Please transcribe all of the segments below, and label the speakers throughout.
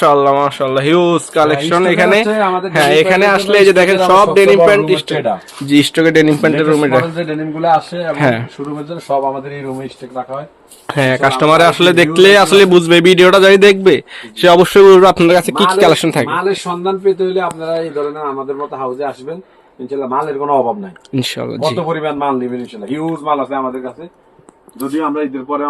Speaker 1: মাশাআল্লাহ মাশাআল্লাহ। Huge collection এখানে। হ্যাঁ এখানে আসলে এই যে দেখেন সব ডেনিম প্যান্ট জি স্টকে ডেনিম প্যান্টের রুমে
Speaker 2: ডেনিমগুলো আসে এবং
Speaker 1: হ্যাঁ।
Speaker 2: জন্য সব আমাদের এই রুমে স্টক রাখা হয়।
Speaker 1: হ্যাঁ কাস্টমারে আসলে দেখলে আসলে বুঝবে ভিডিওটা যাই দেখবে। সে অবশ্যই কাছে কি কি কালেকশন থাকে
Speaker 2: মালের সন্ধান পেতে হলে আপনারা এই ধরনের আমাদের মতো হাউসে আসবেন। ইনশাল্লাহ মালের কোনো অভাব নাই।
Speaker 1: ইনশাআল্লাহ
Speaker 2: কত পরিমাণ মাল নেবেন ইনশাল্লাহ হিউজ মাল আছে আমাদের কাছে। যদিও আমরা ঈদের পরে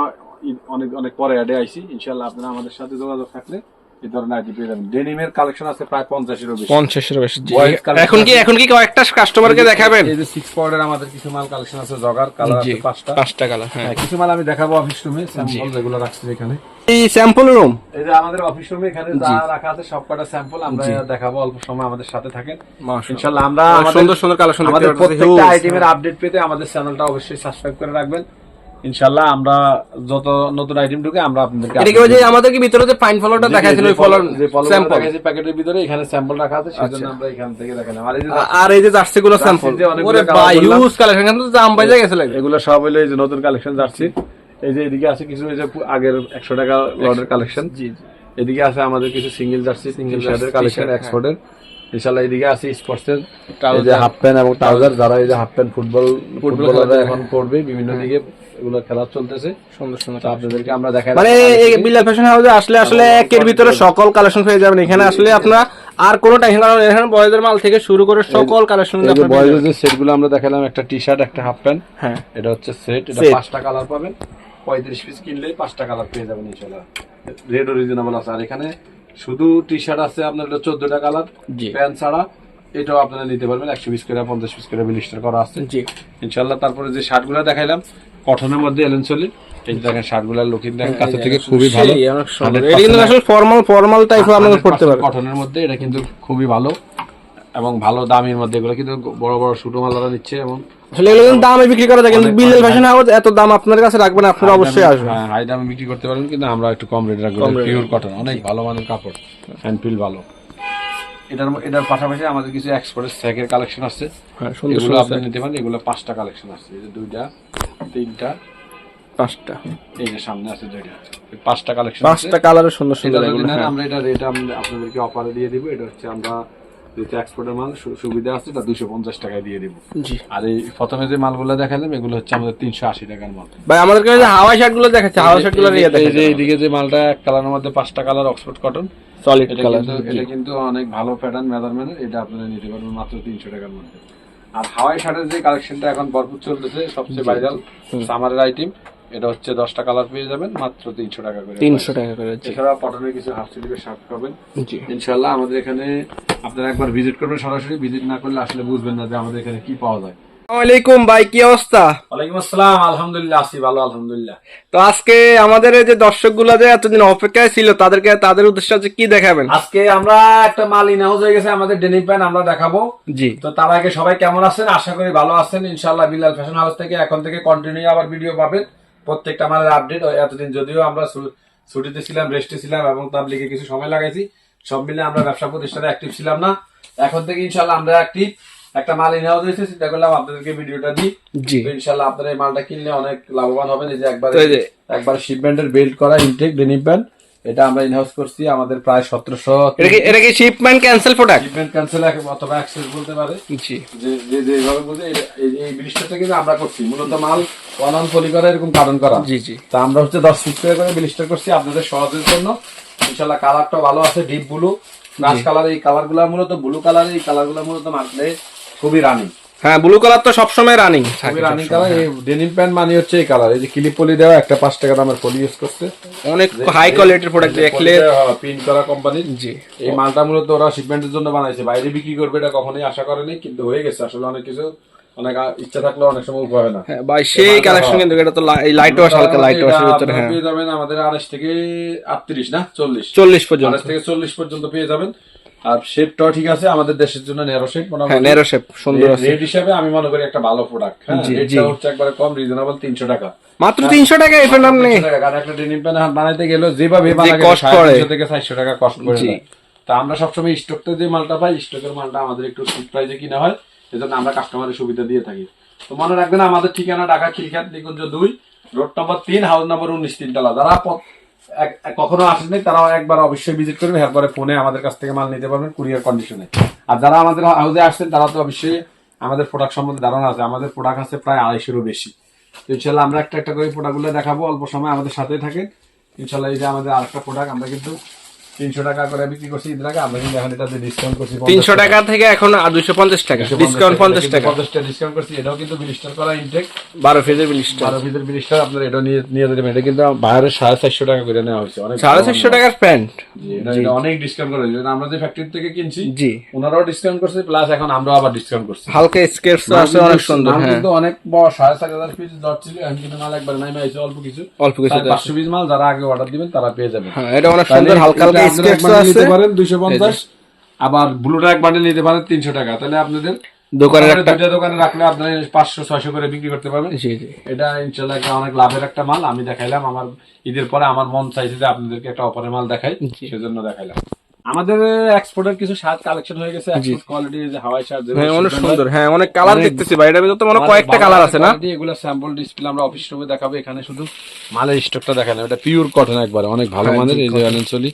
Speaker 2: অনেক অনেক পরে অ্যাডে আইছি। ইনশাল্লাহ আপনারা আমাদের সাথে যোগাযোগ থাকলে এই ধরনের আইটি পেয়ে যাবেন? ডেনিমের কালেকশন আছে প্রায় পঞ্চাশেরও বেশি।
Speaker 1: পঞ্চাশের বেশি। জি।
Speaker 2: Boys collection
Speaker 1: এখন কি এখন কি কয়েকটা কাস্টমারকে দেখাবেন?
Speaker 2: এই যে সিক্স পাউডার আমাদের কিছু মাল কালেকশন আছে জগার কালার আছে পাঁচটা।
Speaker 1: পাঁচটা কালার হ্যাঁ।
Speaker 2: হ্যাঁ, কিছু মাল আমি দেখাবো অফিস রুমে স্যাম্পল যেগুলো রাখছি এখানে।
Speaker 1: এই স্যাম্পল রুম
Speaker 2: এই যে আমাদের অফিস রুমে এখানে যা রাখা আছে স্যাম্পল আমরা দেখাবো অল্প সময় আমাদের সাথে থাকেন। ইনশাআল্লাহ আমরা
Speaker 1: সুন্দর সুন্দর কালেকশন
Speaker 2: আমাদের প্রত্যেকটা আইটেমের আপডেট পেতে আমাদের চ্যানেলটা অবশ্যই সাবস্ক্রাইব করে রাখবেন। ইনশাআল্লাহ আমরা যত নতুন আইটেম ঢুকে আমরা আপনাদেরকে
Speaker 1: এটা যে আমাদের কি ভিতরে যে পাইন ফলোটা দেখাইছিল ওই ফলোর স্যাম্পল
Speaker 2: প্যাকেটের ভিতরে এখানে স্যাম্পল রাখা আছে সেজন্য আমরা এখান থেকে দেখালাম আর এই যে
Speaker 1: আর এই যে জার্সি গুলো স্যাম্পল ওরে ভাই কালেকশন এখানে তো জাম বাইজা গেছে লাগে
Speaker 2: এগুলো সব হলো এই যে নতুন কালেকশন যাচ্ছে এই যে এদিকে আছে কিছু এই যে আগের একশো টাকা লটের কালেকশন
Speaker 1: জি
Speaker 2: এদিকে আছে আমাদের কিছু সিঙ্গেল জার্সি সিঙ্গেল শার্টের কালেকশন এক্সপোর্টের ইনশাআল্লাহ এদিকে আছে স্পোর্টসের. যে হাফ প্যান্ট এবং ট্রাউজার যারা এই যে হাফ প্যান্ট ফুটবল ফুটবলাররা এখন পড়বে বিভিন্ন দিকে। এগুলো খেলা চলতেছে।
Speaker 1: সুন্দর সুন্দর
Speaker 2: আপনাদেরকে আমরা দেখাই
Speaker 1: মানে এই বিলাল ফ্যাশন হাউসে আসলে আসলে একের ভিতরে সকল কালেকশন পেয়ে যাবেন। এখানে আসলে আপনারা আর কোনো টেনশন করার এখানে বয়েজের মাল থেকে শুরু করে সকল কালেকশন
Speaker 2: বয়েজের যে সেটগুলো আমরা দেখালাম একটা টি শার্ট একটা হাফ প্যান্ট
Speaker 1: হ্যাঁ।
Speaker 2: এটা হচ্ছে সেট এটা পাঁচটা কালার পাবেন। পঁয়ত্রিশ পিস কিনলে পাঁচটা কালার পেয়ে যাবেন ইনশাল্লাহ রেড রিজনেবল আছে। আর এখানে শুধু টি শার্ট আছে আপনার চোদ্দটা কালার। প্যান্ট ছাড়া এটাও আপনারা নিতে পারবেন। একশো পিস করে পঞ্চাশ পিস করে বিলিস্টার করা আছে।
Speaker 1: জি।
Speaker 2: ইনশাল্লাহ তারপরে যে শার্ট শার্টগুলো দেখাইলাম কটনের মধ্যে এলেন চলি। এই দেখেন শার্টগুলোর লুকিং দেখেন কাছে থেকে খুবই ভালো। 100%
Speaker 1: এটা কিন্তু আসলে ফর্মাল ফর্মাল টাইপ আপনারা পড়তে পারবেন।
Speaker 2: কটনের মধ্যে এটা কিন্তু খুবই ভালো এবং ভালো দামের মধ্যে। এগুলো কিন্তু বড় বড় শুটো মালারা নিচ্ছে এবং
Speaker 1: আসলে এগুলো দামে বিক্রি করা যায় কিন্তু
Speaker 2: অনেক
Speaker 1: ফ্যাশন হাউস এত দাম আপনার কাছে রাখবেন আপনারা অবশ্যই আসবেন।
Speaker 2: হ্যাঁ হাই দামে বিক্রি করতে পারবেন কিন্তু আমরা একটু কম রেটে রাখব। পিওর কটন অনেক ভালো মানের কাপড় হ্যান্ড ফিল ভালো। এটার এটার পাশাপাশি আমাদের কিছু এক্সপোর্টের স্যাকের কালেকশন আছে।
Speaker 1: হ্যাঁ
Speaker 2: এগুলো আপনি নিতে পারেন এগুলো পাঁচটা কালেকশন আছে। দুইটা তিনটা।
Speaker 1: পাঁচটা।
Speaker 2: এই যে সামনে আছে দুইটা। পাঁচটা কালেকশন
Speaker 1: পাঁচটা সুন্দর সুন্দর হ্যাঁ।
Speaker 2: আমরা এটা রেট আপনাদেরকে অফারে দিয়ে দিব। এটা হচ্ছে আমরা যেহেতু এক্সপোর্টের মাল সুবিধা আছে তা দুশো পঞ্চাশ টাকায় দিয়ে দিব।
Speaker 1: জি।
Speaker 2: আর এই প্রথমে যে মালগুলো দেখালাম এগুলো হচ্ছে আমাদের তিনশো আশি টাকার মাল।
Speaker 1: ভাই আমাদেরকে ওই যে হাওয়াই শার্টগুলো দেখাচ্ছে হাওয়াই শার্টগুলো
Speaker 2: এই যে এইদিকে যে মালটা এক কালারের মধ্যে পাঁচটা colour Oxford cotton
Speaker 1: solid colour
Speaker 2: কিন্তু এটা কিন্তু অনেক ভালো প্যাটার্ন মেজারমেন্টের এটা আপনারা নিতে পারবেন মাত্র তিনশো টাকার মধ্যে। আর হাওয়াই শার্টের যে কালেকশনটা এখন ভরপুর চলতেছে সবচেয়ে ভাইরাল সামারের আইটেম এটা হচ্ছে দশটা কালার পেয়ে যাবেন মাত্র তিনশো টাকা করে
Speaker 1: তিনশো টাকা করে
Speaker 2: এছাড়া কটনের কিছু হাফ স্লিভের শার্ট পাবেন। ইনশাল্লাহ আমাদের এখানে আপনারা একবার ভিজিট করবেন সরাসরি ভিজিট না করলে আসলে বুঝবেন না যে আমাদের এখানে কি পাওয়া যায়।
Speaker 1: আসসালামাইকুম ভাই কি অবস্থা?
Speaker 2: ওয়ালাইকুম আসসালাম আলহামদুলিল্লাহ আছি ভালো আলহামদুলিল্লাহ।
Speaker 1: তো আজকে আমাদের যে দর্শকগুলা যে এতদিন অপেক্ষায় ছিল তাদেরকে তাদের উদ্দেশ্যে কি দেখাবেন?
Speaker 2: আজকে আমরা একটা মাল ইন হাউস হয়ে গেছে আমাদের ডেনিম প্যান্ট আমরা দেখাবো।
Speaker 1: জি।
Speaker 2: তো তার আগে সবাই কেমন আছেন? আশা করি ভালো আছেন। ইনশাল্লাহ বিলাল ফ্যাশন হাউস থেকে এখন থেকে কন্টিনিউ আবার ভিডিও পাবেন। প্রত্যেকটা মালের আপডেট এতদিন যদিও আমরা ছুটিতে ছিলাম রেস্টে ছিলাম এবং তাবলিগে কিছু সময় লাগাইছি। সব মিলে আমরা ব্যবসা প্রতিষ্ঠানে অ্যাক্টিভ ছিলাম না। এখন থেকে ইনশাল্লাহ আমরা অ্যাক্টিভ একটা মাল ইন হাউস হয়েছে চিন্তা করলাম আপনাদেরকে ভিডিওটা দিই।
Speaker 1: জি।
Speaker 2: আপনারা এই মালটা কিনলে অনেক লাভবান হবেন। এই যে একবার একবার শিপমেন্টের বেল্ট করা ইনটেক ডেনিম প্যান্ট এটা আমরা ইনহাউস করছি আমাদের প্রায় সতেরোশো
Speaker 1: এটা কি shipment cancel product
Speaker 2: shipment cancel অথবা অ্যাক্সেস বলতে পারে।
Speaker 1: জি।
Speaker 2: যে যেভাবে বলতে এই- এই কিন্তু আমরা করছি। মূলত মাল ওয়ান অন পলি করা এরকম কারণ করা।
Speaker 1: জি জি।
Speaker 2: তা আমরা হচ্ছে দশ পিস করে করে ব্লিস্টার করছি আপনাদের সহজের জন্য। ইনশাল্লাহ কালারটা ভালো আছে ডিপ ব্লু গাছ কালার এই কালারগুলা মূলত ব্লু কালার এই কালারগুলা মূলত মারলে খুবই রানিং
Speaker 1: হ্যাঁ ব্লু কালার তো সবসময় রানিং
Speaker 2: খুবই রানিং কালার এই ডেনিম প্যান্ট মানে হচ্ছে এই কালার এই যে ক্লিপ পলি দেওয়া একটা পাঁচ টাকা দামের পলি ইউজ করছে।
Speaker 1: অনেক হাই কোয়ালিটির প্রোডাক্ট দেখলে
Speaker 2: প্রিন্ট করা কোম্পানির
Speaker 1: জি।
Speaker 2: এই মালটা মূলত ওরা শিপমেন্টের জন্য বানাইছে। বাইরে বিক্রি করবে এটা কখনোই আশা করেনি কিন্তু হয়ে গেছে। আসলে অনেক কিছু অনেক ইচ্ছা থাকলে অনেক সময় উপায় না।
Speaker 1: হ্যাঁ ভাই সেই কালেকশন কিন্তু এটা তো লাইট ওয়াশ হালকা লাইট ওয়াশের ভিতরে হ্যাঁ।
Speaker 2: পেয়ে যাবেন আমাদের আড়াইশ থেকে আটত্রিশ না? চল্লিশ।
Speaker 1: চল্লিশ পর্যন্ত।
Speaker 2: আড়াইশ থেকে চল্লিশ পর্যন্ত পেয়ে যাবেন। আর শেপটাও ঠিক আছে আমাদের দেশের জন্য নেরো শেপ
Speaker 1: হ্যাঁ নেরো শেপ সুন্দর আছে।
Speaker 2: রেট হিসাবে আমি মনে করি একটা ভালো প্রোডাক্ট হ্যাঁ? রেটটা হচ্ছে একবারে কম রিজনেবল তিনশো টাকা।
Speaker 1: মাত্র তিনশো টাকা এই নাম নেই
Speaker 2: 300 একটা ডেনিম প্যান্ট বানাইতে গেলে যেভাবে
Speaker 1: cost পড়ে।
Speaker 2: থেকে চারশো টাকা কষ্ট করে তা আমরা সবসময় স্টকটা যে মালটা পাই স্টকের মালটা আমাদের একটু চিপ প্রাইসে কিনা হয় এজন্য আমরা কাস্টমারের সুবিধা দিয়ে থাকি। তো মনে রাখবেন আমাদের ঠিকানা ঢাকা খিলখাত নিকুঞ্জ দুই রোড নম্বর তিন হাউস নম্বর উনিশ তিনতলা। যারা কখনো আসেনি তারা একবার অবশ্যই ভিজিট করবে, এরপরে ফোনে আমাদের কাছ থেকে মাল নিতে পারবেন কুরিয়ার কন্ডিশনে আর যারা আমাদের হাউসে আসছেন, তারা তো অবশ্যই আমাদের প্রোডাক্ট সম্বন্ধে ধারণা আছে, আমাদের প্রোডাক্ট আছে প্রায় আড়াইশোরও বেশি। তো ইনশাল্লাহ আমরা একটা একটা করে প্রোডাক্টগুলো দেখাবো, অল্প সময় আমাদের সাথেই থাকেন। ইনশাল্লাহ এই যে আমাদের আরেকটা প্রোডাক্ট আমরা কিন্তু তিনশো টাকা করে বিক্রি করছি ঈদের আগে আমরা কিন্তু এখন এটাতে ডিসকাউন্ট করছি
Speaker 1: তিনশো টাকা। থেকে এখন দুইশো পঞ্চাশ টাকা। ডিসকাউন্ট পঞ্চাশ টাকা
Speaker 2: পঞ্চাশ টাকা। ডিসকাউন্ট করছি এটাও কিন্তু বিলিস্টার করা ইনটেক
Speaker 1: বারো ফেজের
Speaker 2: বারো বিলিস্টার আপনার এটা নিয়ে নিয়ে যেতে এটা কিন্তু বাইরের সাড়ে চারশো টাকা করে নেওয়া হয়েছে। অনেক
Speaker 1: সাড়ে চারশো টাকার প্যান্ট।
Speaker 2: অনেক ডিসকাউন্ট করে দিয়েছে। আমরা যে ফ্যাক্টরি থেকে কিনছি
Speaker 1: জি।
Speaker 2: ওনারাও ডিসকাউন্ট করছে প্লাস এখন আমরাও আবার ডিসকাউন্ট করছি।
Speaker 1: হালকা স্কেপস আছে অনেক সুন্দর হ্যাঁ।
Speaker 2: কিন্তু অনেক বড় সাড়ে চার হাজার পিস দর ছিল এখন কিন্তু মাল একবার অল্প কিছু।
Speaker 1: অল্প কিছু
Speaker 2: পাঁচশো পিস মাল যারা আগে অর্ডার দিবেন তারা পেয়ে যাবেন।
Speaker 1: হ্যাঁ এটা অনেক সুন্দর হালকা হালকা স্কেপস
Speaker 2: পারেন দুইশো পঞ্চাশ। আবার ব্লুটা এক বান্ডেল নিতে পারেন তিনশো টাকা। তাহলে আপনাদের দোকানে
Speaker 1: একটা
Speaker 2: দুইটা দোকানে রাখলে আপনারা পাঁচশো ছয়শো করে বিক্রি করতে পারবেন। এটা ইনশাল্লাহ একটা অনেক লাভের একটা মাল। আমি দেখাইলাম আমার ঈদের পরে আমার মন চাইছে যে আপনাদেরকে একটা অফারের মাল দেখাই সেজন্য দেখাইলাম। আমাদের এক্সপোর্টের কিছু শার্ট কালেকশন হয়ে গেছে এক্সপোর্ট যে হাওয়াই শার্ট
Speaker 1: হ্যাঁ অনেক সুন্দর। হ্যাঁ অনেক কালার দেখতেছি ভাই। তো মনে কয়েকটা কালার আছে না?
Speaker 2: এগুলো স্যাম্পল ডিসপ্লে আমরা অফিস রুমে দেখাবো এখানে শুধু মালের স্টকটা দেখানো এটা পিওর কটন একবারে অনেক ভালো
Speaker 1: হ্যাঁ,
Speaker 2: মানের এই যে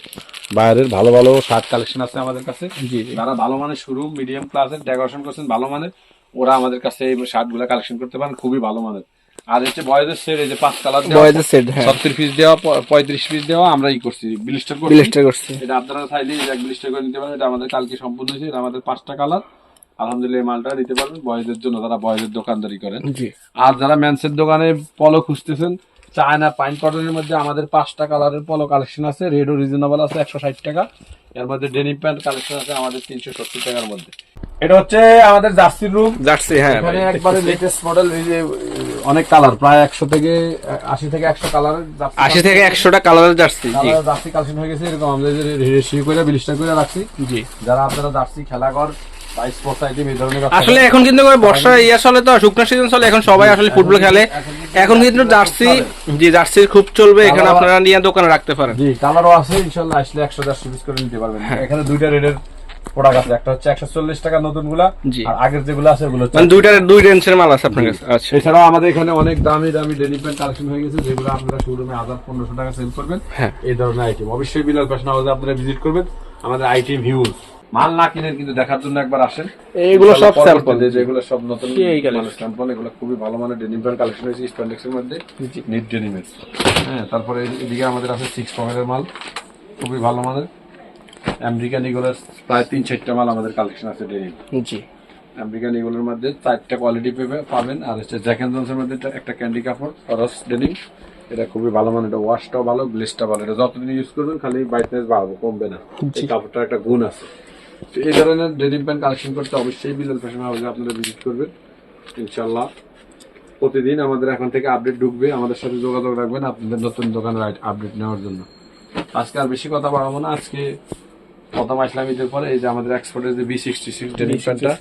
Speaker 2: বাইরের ভালো ভালো শার্ট কালেকশন আছে আমাদের কাছে। যারা ভালো মানের শুরু মিডিয়াম ক্লাসের ডেকোরেশন করছেন ভালো মানের ওরা আমাদের কাছে এই শার্টগুলা কালেকশন করতে পারেন খুবই ভালো মানের। আর হচ্ছে বয়েজের সেট এই যে পাঁচ কালার
Speaker 1: বয়েজের সেট হ্যাঁ।
Speaker 2: সত্তর পিস দেওয়া প- পঁয়ত্রিশ পিস দেওয়া আমরা ই করছি বিলিস্টার করছি।
Speaker 1: বিলিস্টার করছে।
Speaker 2: এটা আপনারা চাইলে এক বিলিস্টার করে নিতে পারেন এটা আমাদের কালকে সম্পূর্ণ হয়েছে এটা আমাদের পাঁচটা কালার আলহামদুলিল্লাহ মালটা নিতে পারবেন বয়েজের জন্য যারা বয়েজের দোকানদারি করেন।
Speaker 1: জি।
Speaker 2: আর যারা ম্যানসের দোকানে পলো খুঁজতেছেন চায়না পাইন কটনের মধ্যে আমাদের পাঁচটা কালারের পলো কালেকশন আছে রেডও রিজনেবল আছে একশো ষাট টাকা। এর মধ্যে ডেনিম প্যান্ট কালেকশন আছে আমাদের তিনশো সত্তর টাকার মধ্যে। এটা হচ্ছে আমাদের রুম
Speaker 1: জার্সি হ্যাঁ
Speaker 2: এখানে একবারে লেটেস্ট মডেল অনেক কালার প্রায় একশো থেকে আশি থেকে কালারের
Speaker 1: থেকে কালারের জার্সি জি।
Speaker 2: জার্সি কালেকশন হয়ে গেছে এরকম আমরা রেশি করে করে রাখছি।
Speaker 1: জি।
Speaker 2: যারা আপনারা জার্সি এই
Speaker 1: আসলে এখন কিন্তু বর্ষা ইয়া চলে তো শুকনো সিজন চলে এখন সবাই আসলে ফুটবল খেলে। এখন কিন্তু জার্সি জি জার্সি খুব চলবে এখানে আপনারা নিয়ে দোকানে রাখতে পারেন।
Speaker 2: জি কালারও আছে ইনশাল্লাহ আসলে একশো দেড়শো পিস করে নিতে পারবেন। এখানে দুইটা রেডের প্রোডাক্ট আছে। একটা হচ্ছে একশো চল্লিশ টাকা
Speaker 1: নতুনগুলা
Speaker 2: আর আগের যেগুলো আছে ওগুলো
Speaker 1: মানে দুইটার দুই রেঞ্জের মাল আছে আপনার কাছে? আচ্ছা।
Speaker 2: এছাড়াও আমাদের এখানে অনেক দামি দামি ডেলি প্যান্ট কালেকশন হয়ে গেছে যেগুলো আপনারা শোরুমে হাজার পনেরোশো টাকা সেল করবেন।
Speaker 1: হ্যাঁ।
Speaker 2: এই ধরনের আইটেম অবশ্যই বিলাল ফ্যাশন হাউসে আপনারা ভিজিট করবেন। আমাদের আইটেম হিউজ মাল না কিনেন কিন্তু দেখার জন্য একবার আসেন।
Speaker 1: এইগুলো সব স্যাম্পল
Speaker 2: যেগুলো সব নতুন স্যাম্পল এগুলো খুবই ভালো মানের ডেনিম প্যান্ট কালেকশন হয়েছে স্প্যান্ডেক্সের মধ্যে। নিট ডেনিমের হ্যাঁ তারপরে এদিকে আমাদের আছে সিক্স পকেটের মাল। খুবই ভালো মানের। আমেরিকান এগুলোর প্রায় তিন চারটা মাল আমাদের কালেকশন আছে ডেনিম
Speaker 1: জি।
Speaker 2: আমেরিকান এগুলোর মধ্যে চারটা কোয়ালিটি পেবে পাবেন। আর হচ্ছে জ্যাক এন্ড জনসের মধ্যে একটা- ক্যান্ডি কাপড় রস ডেনিম এটা খুবই ভালো মানে এটা ওয়াশটাও ভালো গ্লেসটা ভালো। এটা যতদিন ইউজ করবেন খালি ব্রাইটনেস বাড়বে কমবে না। এই কাপড়টার একটা গুণ আছে। তো এই ধরনের ডেনিম প্যান্ট কালেকশন করতে অবশ্যই বিলাল ফ্যাশন হাউসে আপনারা ভিজিট করবেন। ইনশাল্লাহ প্রতিদিন আমাদের এখন থেকে আপডেট ঢুকবে। আমাদের সাথে যোগাযোগ রাখবেন আপনাদের নতুন দোকানের আপডেট নেওয়ার জন্য। আজকে আর বেশি কথা বাড়াবো না। আজকে প্রথম আসলাম ঈদের পরে এই যে আমাদের এক্সপোর্টের যে বি সিক্সটি সিক্স ডেনিম প্যান্টটা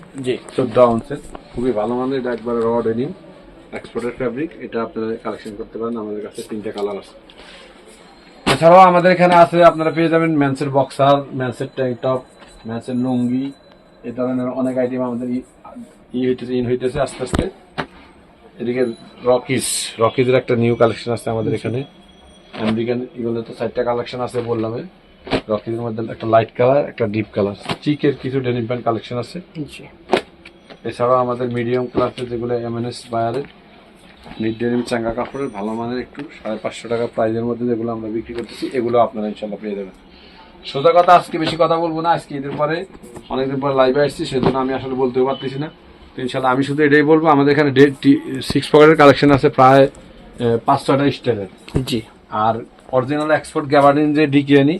Speaker 2: চোদ্দ আউন্সের খুবই ভালো মানের এটা একবার র ডেনিম এক্সপোর্টের ফ্যাব্রিক এটা আপনারা কালেকশন করতে পারেন আমাদের কাছে তিনটে কালার আছে। এছাড়াও আমাদের এখানে আছে আপনারা পেয়ে যাবেন ম্যান্সের বক্সার ম্যান্সের ট্যাঙ্ক টপ ম্যান্সের লুঙ্গি এ ধরনের অনেক আইটেম আমাদের ই- হইতেছে ইন হইতেছে আস্তে আস্তে। এদিকে রকিস রকিজের একটা নিউ কালেকশন আছে আমাদের এখানে। আমেরিকান এগুলো তো চারটা কালেকশন আছে বললাম। রকিজের মধ্যে একটা লাইট কালার একটা ডিপ কালার চিকের কিছু ডেনিম প্যান্ট কালেকশন আছে। এছাড়াও আমাদের মিডিয়াম ক্লাসের যেগুলো এমএনএস বায়ারের মিড ডেনিম চাঙ্গা কাপড়ের ভালো মানের একটু সাড়ে পাঁচশো টাকা প্রাইজের মধ্যে যেগুলো আমরা বিক্রি করতেছি এগুলো আপনারা ইনশাল্লাহ পেয়ে যাবেন। সোজা কথা আজকে বেশি কথা বলব না। আজকে ঈদের পরে অনেকদিন পরে লাইভে আসছি সেজন্য আমি আসলে বলতেও পারতেছি না। তো ইনশাল্লাহ আমি শুধু এটাই বলব আমাদের এখানে ডে সিক্স পকেটের কালেকশন আছে প্রায় পাঁচ ছটা স্টাইলের
Speaker 1: জি।
Speaker 2: আর অরিজিনাল এক্সপোর্ট গ্যাবার্ডিন যে ডিকিয়ানি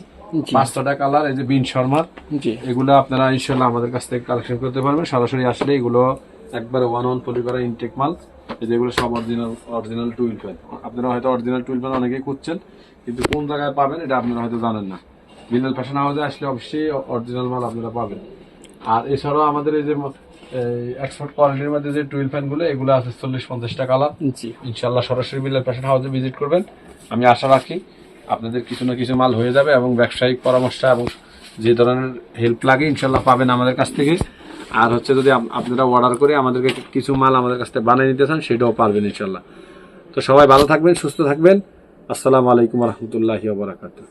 Speaker 1: জি।
Speaker 2: পাঁচ ছটা কালার এই যে বিন শর্মার
Speaker 1: জি।
Speaker 2: এগুলো আপনারা ইনশাল্লাহ আমাদের কাছ থেকে কালেকশন করতে পারবেন। সরাসরি আসলে এগুলো একবারে ওয়ান ওয়ান পলি করা ইনটেক মাল। এই যেগুলো সব অরিজিনাল অরিজিনাল টুইল ফ্যান আপনারা হয়তো অরিজিনাল টুইল ফ্যান অনেকেই করছেন কিন্তু কোন জায়গায় পাবেন এটা আপনারা হয়তো জানেন না। বিনাল ফ্যাশন হাউসে আসলে অবশ্যই অরিজিনাল মাল আপনারা পাবেন। আর এছাড়াও আমাদের এই যে এক্সপোর্ট কোয়ালিটির মধ্যে যে টুইল ফ্যানগুলো এগুলো আছে চল্লিশ পঞ্চাশটা কালার।
Speaker 1: জি।
Speaker 2: ইনশাল্লাহ সরাসরি বিল্লাল ফ্যাশন হাউসে ভিজিট করবেন। আমি আশা রাখি আপনাদের কিছু না কিছু মাল হয়ে যাবে এবং ব্যবসায়িক পরামর্শ এবং যে ধরনের হেল্প লাগে ইনশাল্লাহ পাবেন আমাদের কাছ থেকে। আর হচ্ছে যদি আপনারা অর্ডার করে আমাদেরকে কিছু মাল আমাদের কাছ থেকে বানিয়ে নিতে চান, সেটাও পারবেন ইনশাল্লাহ। তো সবাই ভালো থাকবেন, সুস্থ থাকবেন। আসসালামু আলাইকুম রহমতুল্লাহি বারাকাতুহ।